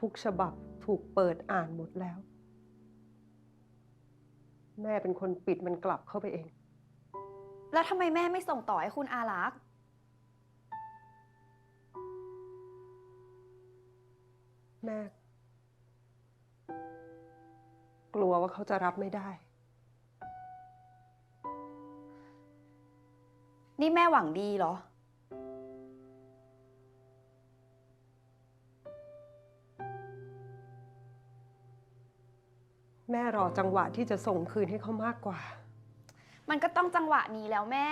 ทุกฉบับถูกเปิดอ่านหมดแล้ว แม่เป็นคนปิดมันกลับเข้าไปเอง แล้วทำไมแม่ไม่ส่งต่อให้คุณอารักษ์แม่ กลัวว่าเขาจะรับไม่ได้ นี่แม่หวังดีเหรอ แม่รอจังหวะที่จะส่งคืนให้เขามากกว่า มันก็ต้องจังหวะนี้แล้วแม่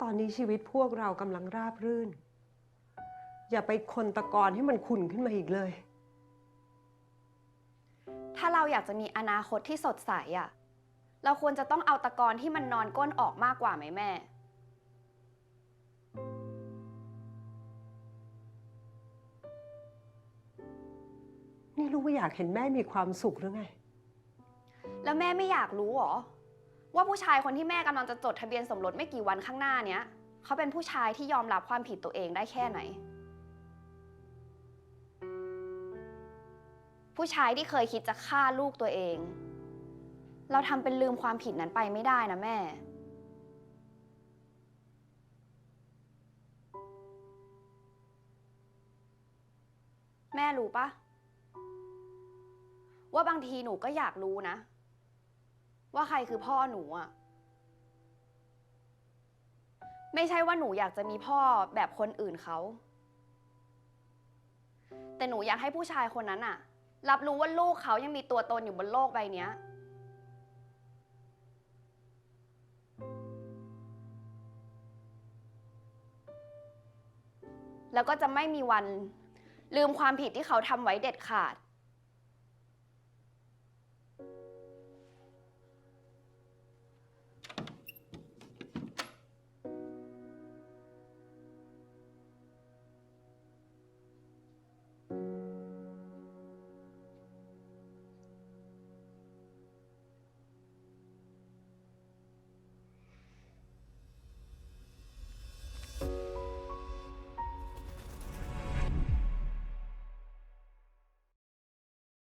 ตอนนี้ชีวิตพวกเรากำลังราบรื่น อย่าไปคนตะกอนให้มันขุ่นขึ้นมาอีกเลย ถ้าเราอยากจะมีอนาคตที่สดใสอะ่ะเราควรจะต้องเอาตะกอนที่มันนอนก้นออกมากกว่าไหมแม่ ลูกไม่อยากเห็นแม่มีความสุขหรือไง แล้วแม่ไม่อยากรู้หรอ ว่าผู้ชายคนที่แม่กำลังจะจดทะเบียนสมรสไม่กี่วันข้างหน้าเนี้ยเขาเป็นผู้ชายที่ยอมรับความผิดตัวเองได้แค่ไหน ผู้ชายที่เคยคิดจะฆ่าลูกตัวเอง เราทำเป็นลืมความผิดนั้นไปไม่ได้นะแม่ แม่รู้ปะ ว่าบางทีหนูก็อยากรู้นะ ว่าใครคือพ่อหนูอะไม่ใช่ว่าหนูอยากจะมีพ่อแบบคนอื่นเขา แต่หนูอยากให้ผู้ชายคนนั้นอะรับรู้ว่าลูกเขายังมีตัวตนอยู่บนโลกใบนี้แล้วก็จะไม่มีวันลืมความผิดที่เขาทำไว้เด็ดขาด